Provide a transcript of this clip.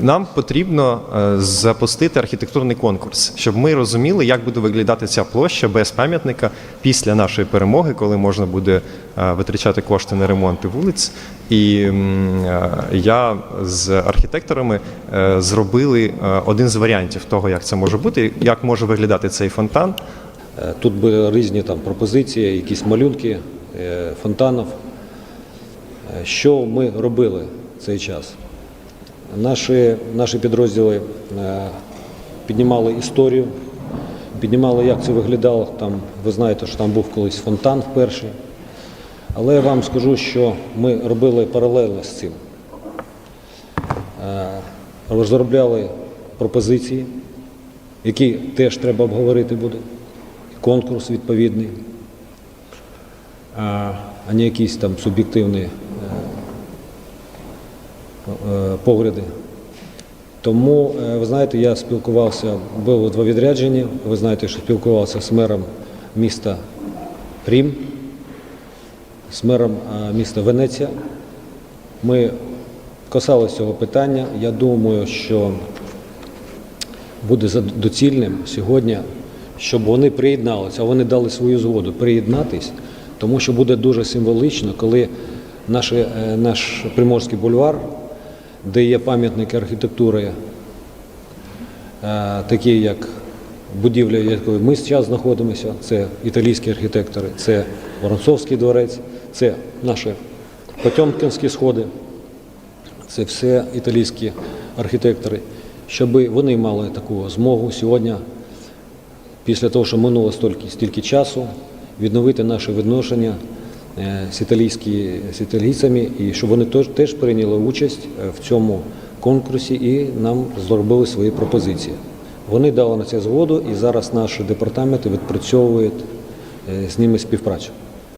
нам потрібно е, запустити архітектурний конкурс, щоб ми розуміли, як буде виглядати ця площа без пам'ятника після нашої перемоги, коли можна буде е, витрачати кошти на ремонти вулиць. І е, я з архітекторами зробили один з варіантів того, як це може бути, як може виглядати цей фонтан. Тут були різні там пропозиції, якісь малюнки фонтанів. Що ми робили цей час? Наші, наші підрозділи е, піднімали історію, піднімали, як це виглядало. Там, ви знаєте, що там був колись фонтан перший. Але я вам скажу, що ми робили паралельно з цим. Е, Розробляли пропозиції, які теж треба обговорити буде конкурс відповідний, а а не якісь там суб'єктивні е, е, погляди. Тому, е, ви знаєте, я спілкувався, було два відрядження. Ви знаєте, що спілкувався з мером міста Рім, з мером е, міста Венеція. Ми касалися цього питання. Я думаю, що буде доцільним сьогодні, щоб вони приєдналися, а вони дали свою згоду приєднатись, тому що буде дуже символічно, коли наші, е, наш Приморський бульвар, де є пам'ятники архітектури, е, такі як будівля, якої ми зараз знаходимося, це італійські архітектори, це Воронцовський дворець, це наші Потьомкінські сходи. Це все італійські архітектори, щоб вони мали таку змогу сьогодні, після того, що минуло стільки, стільки часу, відновити наше відношення італійські, з італійцями, і щоб вони теж, теж прийняли участь е, в цьому конкурсі і нам зробили свої пропозиції. Вони дали на це згоду, і зараз наші департаменти відпрацьовують е, з ними співпрацю.